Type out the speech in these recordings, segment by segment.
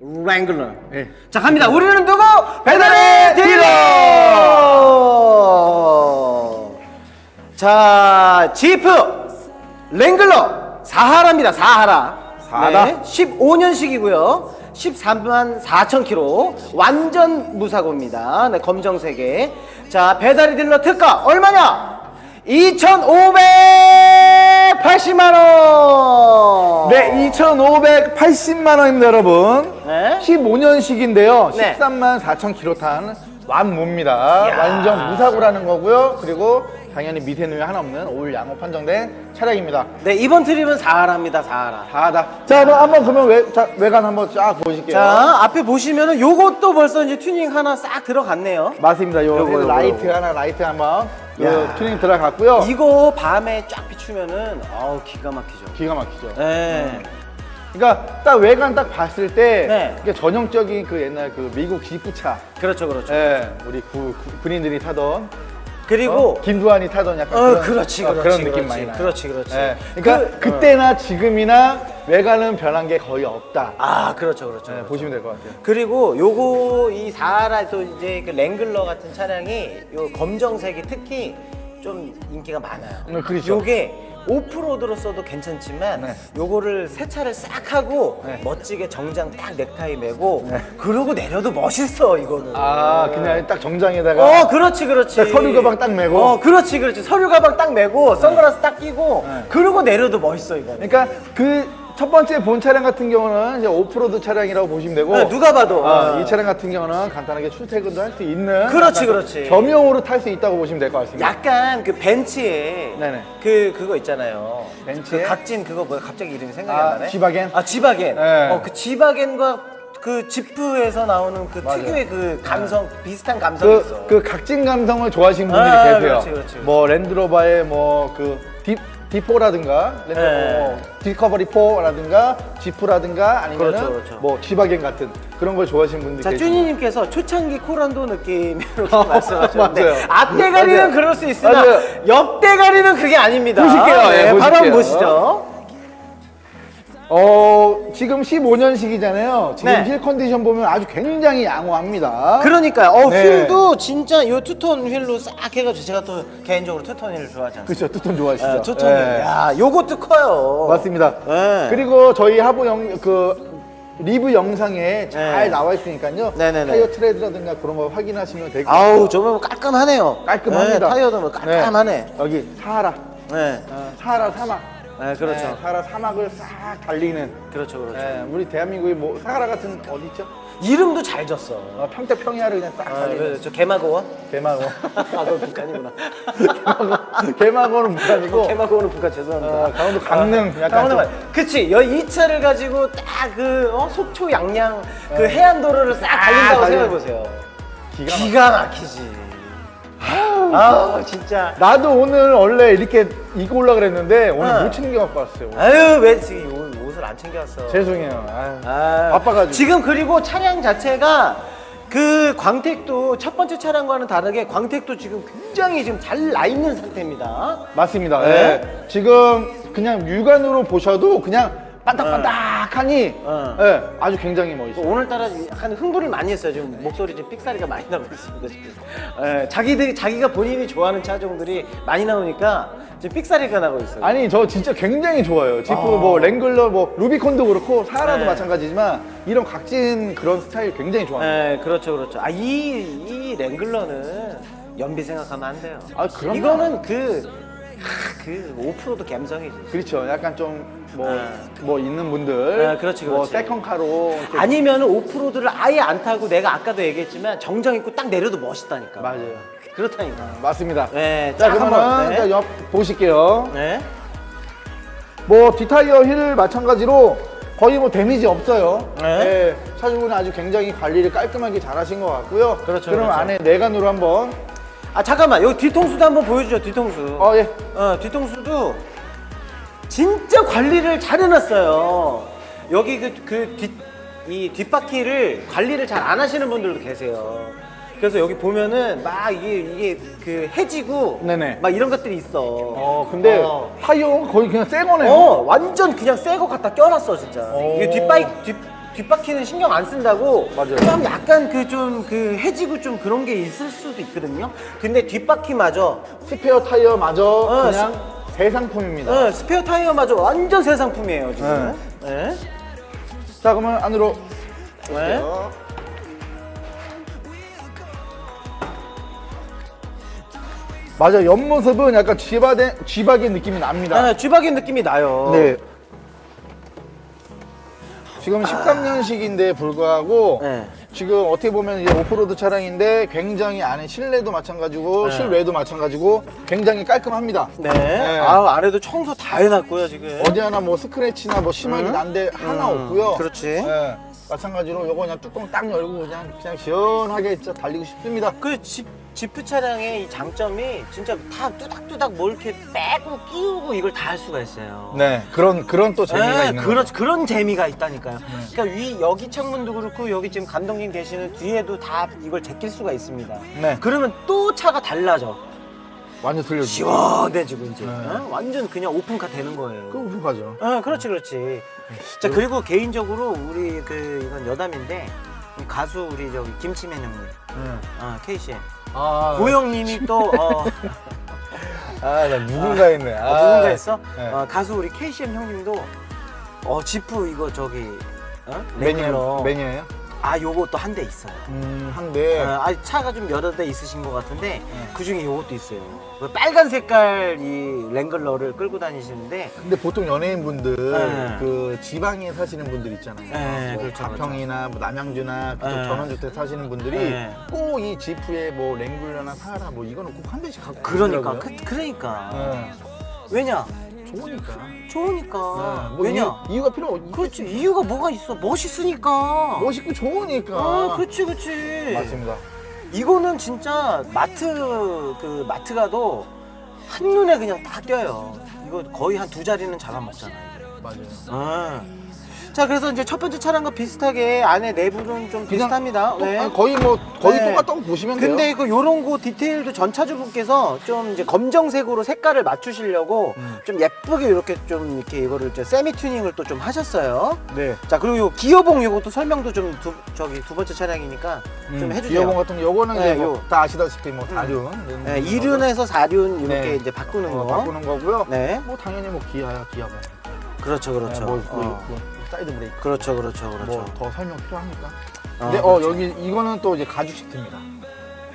랭글러. 예. 자 갑니다. 우리는 누구? 배달의 딜러. 자 지프 랭글러 사하라입니다. 사하라. 사하라. 네, 15년식이고요. 13만 4천 킬로 완전 무사고입니다. 네, 검정색에 자 배달의 딜러 특가 얼마냐? 2,580만 원. 네, 2,580만 원입니다, 여러분. 네. 15년식인데요. 네. 13만 4천 킬로 탄 완무입니다. 완전 무사고라는 거고요. 그리고 당연히 미세누이 하나 없는 올 양호 판정된 차량입니다. 네 이번 트립은 사하라입니다. 사하라. 다다. 자, 그럼 한번 그러면 외, 자, 외관 한번 쫙 보실게요. 자 앞에 보시면은 요것도 벌써 이제 튜닝 하나 싹 들어갔네요. 맞습니다. 요 요거, 요거, 라이트 요거. 하나, 라이트 한번 요 야. 튜닝 들어갔고요. 이거 밤에 쫙 비추면은 아우 기가 막히죠. 기가 막히죠. 네. 그러니까 딱 외관 딱 봤을 때 네. 이게 전형적인 그 옛날 그 미국 지프차, 그렇죠, 그렇죠. 예, 우리 구, 구, 군인들이 타던 그리고 어? 김두한이 타던 약간 어, 그런, 그렇지, 어, 그렇지, 그런 느낌 그렇지, 많이 나요. 그렇지, 그렇지. 예, 그러니까 그- 그, 때나 지금이나 외관은 변한 게 거의 없다. 아 그렇죠, 그렇죠. 예, 그렇죠. 보시면 될 것 같아요. 그리고 요거 이 사하라 또 이제 그 랭글러 같은 차량이 요 검정색이 특히 좀 인기가 많아요. 음, 그렇죠. 요게 오프로드로 써도 괜찮지만 네. 요거를 세차를 싹 하고 네. 멋지게 정장 딱 넥타이 매고 그러고 내려도 멋있어 이거는. 아, 그냥 딱 정장에다가 어, 그렇지, 그렇지. 딱 서류 가방 딱 메고. 어, 그렇지, 그렇지. 서류 가방 딱 메고 선글라스 딱 끼고 네. 그러고 내려도 멋있어 이거. 그러니까 그 첫 번째 본 차량 같은 경우는 이제 오프로드 차량이라고 보시면 되고 네, 누가 봐도. 아, 어. 이 차량 같은 경우는 간단하게 출퇴근도 할 수 있는 그렇지, 약간 그렇지. 겸용으로 탈 수 있다고 보시면 될 것 같습니다. 약간 그 벤츠에 네네. 그 그거 있잖아요. 벤츠에? 그 각진 그거 뭐야? 갑자기 이름이 생각이 아, 안 나네. 지바겐? 아 지바겐. 네. 어그 지바겐과 그 지프에서 나오는 그 맞아요. 특유의 그 감성 비슷한 감성이 있어. 그, 그 각진 감성을 좋아하시는 분들이 아, 계세요. 그렇지, 그렇지, 그렇지. 뭐 랜드로버의 뭐그 디포라든가 네. 뭐 디커버리 4라든가 지프라든가 아니면 그렇죠, 그렇죠. 뭐 지바겐 같은 그런 걸 좋아하시는 분들이 자, 계세요. 쭈니님께서 초창기 코란도 느낌으로 말씀하셨는데 맞아요. 앞대가리는 맞아요. 그럴 수 있으나 맞아요. 옆대가리는 그게 아닙니다. 보실게요. 네, 예, 바로 한번 보실게요. 보시죠. 어 지금 15년식이잖아요. 지금 네. 휠 컨디션 보면 아주 굉장히 양호합니다. 그러니까요. 어, 네. 휠도 진짜 이 투톤 휠로 싹 해가지고 제가 또 개인적으로 투톤 휠을 않습니까? 그렇죠. 투톤 좋아하시죠? 네, 투톤 휠. 예. 야, 요것도 커요. 맞습니다. 네. 그리고 저희 하부 영, 그 리뷰 영상에 잘 네. 나와 있으니까요. 네네네. 타이어 트레드라든가 그런 거 확인하시면 같아요. 아우, 저거 깔끔하네요. 깔끔합니다. 네, 타이어도 뭐 깔끔하네. 네. 여기 사하라. 네. 어, 사하라 사막. 네, 그렇죠. 네, 사하라 사막을 싹 달리는. 그렇죠, 그렇죠. 네, 우리 대한민국의 뭐 사하라 같은 어디 있죠? 이름도 잘 졌어. 어, 평택 평야를 그냥 싹 아, 달리는. 네, 저 개마고원? 개마고. 아, 그건 북한이구나. 개마고는 북한이고. 개마고원은 북한 죄송합니다. 어, 강원도 강릉 약간 강원도 좀- 말. 그치. 여, 이 차를 가지고 딱그 어, 속초 양양 그 해안도로를 싹 달린다고 달려. 생각해보세요. 기가 막. 기가 막히지. 아 진짜. 나도 오늘 원래 이렇게 입고 올라 그랬는데 오늘 네. 못 챙겨 갖고 왔어요. 아유 왜 지금 요- 옷을 안 챙겨왔어? 죄송해요. 아유. 아, 바빠가지고. 지금 그리고 차량 자체가 그 광택도 첫 번째 차량과는 다르게 광택도 지금 굉장히 지금 잘 나 있는 상태입니다. 맞습니다. 네. 네. 지금 그냥 육안으로 보셔도 그냥 반딱반딱하니 어. 네, 아주 굉장히 멋있어요. 오늘따라 약간 흥분을 많이 했어요. 지금 목소리 지금 삑사리가 많이 나고 있습니다. 지금. 예, 자기들이 자기가 본인이 좋아하는 차종들이 많이 나오니까 지금 삑사리가 나고 있어요. 아니 저 진짜 굉장히 좋아요. 지프 어. 뭐 랭글러 뭐 루비콘도 그렇고 사하라도 네. 마찬가지지만 이런 각진 그런 스타일 굉장히 좋아합니다. 네, 그렇죠, 그렇죠. 아, 이, 이 랭글러는 연비 생각하면 안 돼요. 아, 그럼요. 이거는 그, 하, 그 오프로드 감성이지. 그렇죠. 약간 좀 뭐뭐 네. 있는 분들 네, 그렇지, 뭐 그렇지. 세컨카로 이렇게 아니면 오프로드를 아예 안 타고 내가 아까도 얘기했지만 정장 입고 딱 내려도 멋있다니까. 맞아요. 그렇다니까. 맞습니다. 네, 자 쫙 한번, 네. 자, 옆 보실게요. 네. 뭐 뒷타이어 힐 마찬가지로 거의 뭐 데미지 없어요. 네. 네. 차주분은 아주 굉장히 관리를 깔끔하게 잘 하신 것 같고요. 그렇죠, 그럼 그렇죠. 안에 내관으로 한번 아, 잠깐만. 여기 뒤통수도 한번 보여주죠, 뒤통수. 어 예. 어, 뒤통수도 진짜 관리를 잘 해놨어요. 여기 그, 그 뒷, 이 뒷바퀴를 관리를 잘 안 하시는 분들도 계세요. 그래서 여기 보면은 막 이게, 이게 그 해지고 네네. 막 이런 것들이 있어. 어 근데 어. 타이어 거의 그냥 새 거네요. 어, 완전 그냥 새 거 갖다 껴놨어, 진짜. 오. 이게 뒷바이, 뒷, 뒷바퀴는 신경 안 쓴다고 맞아요. 좀 약간 그 좀 그 해지고 좀 그런 게 있을 수도 있거든요. 근데 뒷바퀴마저 스페어 타이어마저 어, 그냥 새 상품입니다. 어, 스페어 타이어마저 완전 새 상품이에요 지금. 네. 자 그러면 안으로 네. 맞아 옆모습은 약간 쥐바의 쥐박의 느낌이 납니다. 네, 쥐박이 느낌이 나요. 네. 지금 13년식인데 불구하고 네. 지금 어떻게 보면 이제 오프로드 차량인데 굉장히 안에 실내도 마찬가지고 네. 실외도 마찬가지고 굉장히 깔끔합니다. 네. 아 안에도 청소 다 해놨고요 지금. 어디 하나 뭐 스크래치나 뭐 심하게 음. 난데 하나 음, 없고요. 그렇지. 네. 마찬가지로 요거 그냥 뚜껑 딱 열고 그냥 그냥 시원하게 진짜 달리고 싶습니다. 그 집, 지프 차량의 이 장점이 진짜 다 뚜닥뚜닥 뭘 이렇게 빼고 끼우고 이걸 다 할 수가 있어요. 네. 그런 그런 또 재미가 네, 있는 그런, 거죠. 그런 재미가 있다니까요. 그러니까 위 여기 창문도 그렇고 여기 지금 감독님 계시는 뒤에도 다 이걸 제낄 수가 있습니다. 네. 그러면 또 차가 달라져. 완전 들려주죠. 시원해지고 이제 네. 어? 완전 그냥 오픈카 되는 거예요. 그 오픈가죠. 어, 그렇지, 그렇지. 자 그리고 개인적으로 우리 그 이건 여담인데 가수 우리 저기 김치맨 형님, 네. 어, KCM 아, 고영님이 또 어, 아, 나 누군가 했네. 아, 어, 누군가 했어? 네. 어, 가수 우리 KCM 형님도 어 지프 이거 저기 어? 매니아 랭글러. 매니아예요? 아또한대 있어요. 음, 한데 어, 아 차가 좀 여러 대 있으신 것 같은데 네. 그 중에 요것도 있어요. 그 빨간 색깔 이 랭글러를 끌고 다니시는데 근데 보통 연예인분들 네. 그 지방에 사시는 분들 있잖아요. 네, 뭐 그렇죠, 가평이나 뭐 남양주나 그쪽 네. 전원주택 사시는 분들이 네. 꼭 이 지프에 뭐 랭글러나 사하라 뭐 이거는 꼭 한 대씩 갖고 그러니까. 그, 그러니까 네. 왜냐 좋으니까. 좋으니까 네. 뭐 왜냐 이유, 이유 가 필요 없. 그렇지 이유가 뭐가 있어 멋있으니까 멋있고 좋으니까. 아 그렇지 그렇지 맞습니다. 이거는 진짜 마트 그 마트 가도 한 눈에 그냥 다 껴요. 이거 거의 한 두 자리는 잡아먹잖아 요. 맞아요. 아. 자 그래서 이제 첫 번째 차량과 비슷하게 안에 내부는 좀 그냥 비슷합니다. 똑- 네. 아니, 거의 뭐 거의 네. 똑같다고 보시면 돼요. 근데 그 요런 거 디테일도 전차주분께서 좀 이제 검정색으로 색깔을 맞추시려고 음. 좀 예쁘게 이렇게 좀 이렇게 이거를 이제 세미 튜닝을 또 좀 하셨어요. 네. 자 그리고 요 기어봉 요것도 설명도 좀 두, 저기 두 번째 차량이니까 좀 해주세요. 기어봉 같은 거 요거는 네, 이제 뭐 요. 다 아시다시피 뭐 다륜 이런 네, 거죠. 2륜에서 4륜 이렇게 네. 이제 바꾸는 어, 거. 바꾸는 거고요. 네. 뭐 당연히 뭐 기아야 기아봉. 그렇죠, 그렇죠. 네, 뭐, 뭐, 어. 뭐 사이드 브레이크. 그렇죠, 그렇죠, 그렇죠. 뭐 더 설명 필요합니까? 아, 근데 어 그렇죠. 여기 이거는 또 이제 가죽 시트입니다.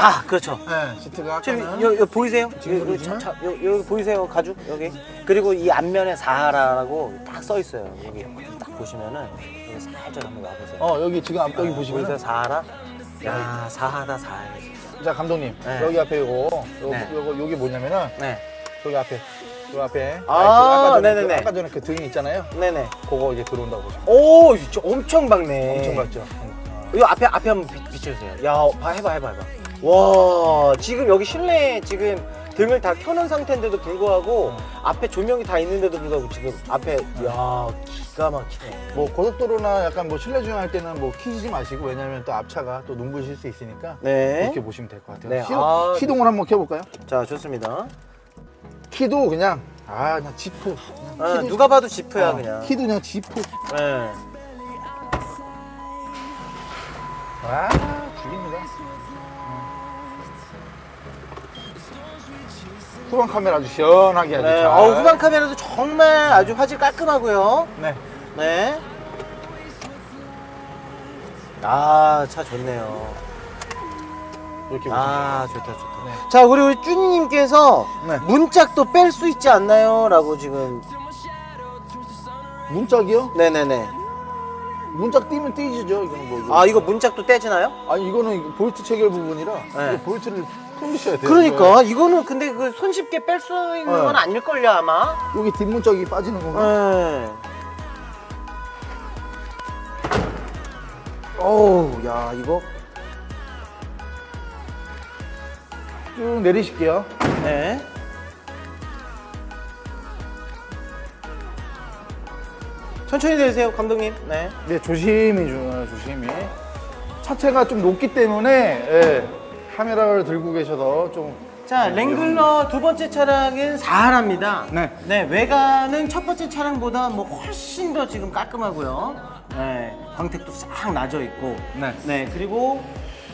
아, 그렇죠. 네, 시트가 지금 아까는 여, 여 보이세요? 지금 여기, 보이시나요? 차, 차, 여, 여기 보이세요? 가죽 여기. 그리고 이 앞면에 사하라라고 딱 써 있어요. 여기 딱 보시면은 여기 살짝 한번 와보세요. 어 여기 지금 앞 여기 보시면 보이세요? 사하라? 야, 사하다 진짜. 자 감독님 네. 여기 앞에 요거 요거 네. 요거 여기 뭐냐면은 네, 저기 앞에 요 앞에 아, 아까 전에 네네네. 그, 아까 전에 그등 있잖아요. 네네. 그거 이제 들어온다고 보시면 오, 진짜 엄청 밝네. 엄청 밝죠. 이 앞에 앞에 한번 비, 비춰주세요. 야, 봐, 해봐, 해봐, 해봐. 와, 지금 여기 실내 지금 등을 다 켜놓은 상태인데도 불구하고 앞에 조명이 다 있는데도 불구하고 지금 앞에 야 기가 막히네. 뭐 고속도로나 약간 뭐 실내 주행할 때는 뭐 키지 마시고 왜냐면 또 앞차가 또 눈부실 수 있으니까 네. 이렇게 보시면 될 것 같아요. 네, 시동, 아, 시동을 한번 켜볼까요? 자, 좋습니다. 키도 그냥 아 그냥 지프. 그냥 아, 키도 누가 봐도 지프야 어, 그냥. 키도 그냥 지프. 네. 아 죽입니다. 후방 카메라 아주 시원하게 아주 네. 잘. 어, 후방 카메라도 정말 아주 화질 깔끔하고요. 네. 네. 아, 차 좋네요. 이렇게 아, 좋다, 좋다. 네. 자, 우리 우리 쭈니님께서 네. 문짝도 뺄 수 있지 않나요? 라고 지금. 문짝이요? 네네네. 문짝 띄면 띄지죠 이거는 뭐. 이거. 아, 이거 문짝도 떼지나요? 아니 이거는 이거 볼트 체결 부분이라 네. 이거 볼트를 풀리셔야 돼요. 그러니까, 이거는 근데 그 손쉽게 뺄 수 있는 네. 건 아닐걸요, 아마? 네. 여기 뒷문짝이 빠지는 건가? 네. 어우, 야, 이거. 쭉 내리실게요. 네. 천천히 내리세요, 감독님. 네. 네, 조심히 좀 조심히. 차체가 좀 높기 때문에 예, 카메라를 들고 계셔서 좀 자, 랭글러 두 번째 차량은 사하라입니다. 네. 네, 외관은 첫 번째 차량보다 뭐 훨씬 더 지금 깔끔하고요. 네, 광택도 싹 나져 있고 네. 그리고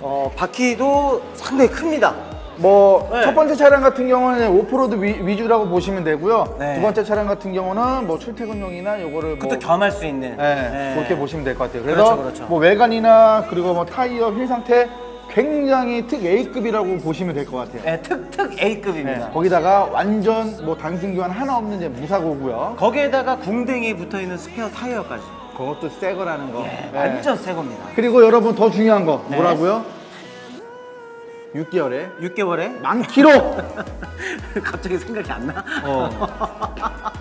어, 바퀴도 상당히 큽니다. 뭐 네. 첫 번째 차량 같은 경우는 오프로드 위, 주라고 보시면 되고요. 네. 두 번째 차량 같은 경우는 뭐 출퇴근용이나 요거를 뭐 그것도 겸할 수 있는. 네, 네. 그렇게 보시면 될 것 같아요. 그래서 그렇죠, 그렇죠. 뭐 외관이나 그리고 뭐 타이어 휠 상태 굉장히 특 A급이라고 보시면 될 것 같아요. 네, 특특 A급입니다. 네, 거기다가 완전 뭐 단순 교환 하나 없는 이제 무사고고요. 거기에다가 궁뎅이에 붙어 있는 스페어 타이어까지. 그것도 새 거라는 거. 네, 네. 완전 새 겁니다. 그리고 여러분 더 중요한 거 네. 뭐라고요? 6개월에 6개월에 만 킬로. 갑자기 생각이 안 나. 어.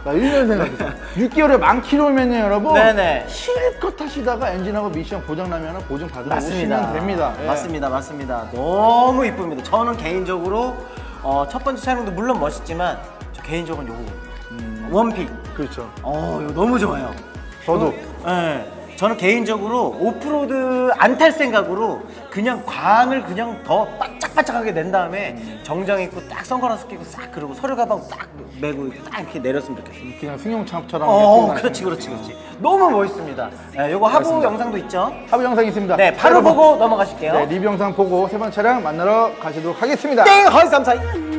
나 1년 생각했어. 6개월에 만 킬로면요, 여러분. 네네. 실컷 타시다가 엔진하고 미션 고장 나면 보증 받으러 맞습니다. 오시면 됩니다. 예. 맞습니다, 맞습니다. 너무 이쁩니다. 저는 개인적으로 어, 첫 번째 차량도 물론 멋있지만 저 개인적으로 요거 음, 원픽. 그렇죠. 어, 이거 너무 좋아요. 저도. 네. 저는 개인적으로 오프로드 안 탈 생각으로 그냥 광을 그냥 더 반짝반짝하게 낸 다음에 정장 입고 딱 선글라스 끼고 싹 그리고 서류 가방 딱 메고 딱 이렇게 내렸으면 좋겠어요. 그냥 승용차처럼. 어, 이렇게 그렇지, 그렇지, 그렇지. 너무 멋있습니다. 네, 요거 하부 영상도 있죠? 하부 영상이 있습니다. 네, 바로 보고 넘어가실게요. 네, 리뷰 영상 보고 세 번째 차량 만나러 가시도록 하겠습니다. 땡! 허이 삼사이!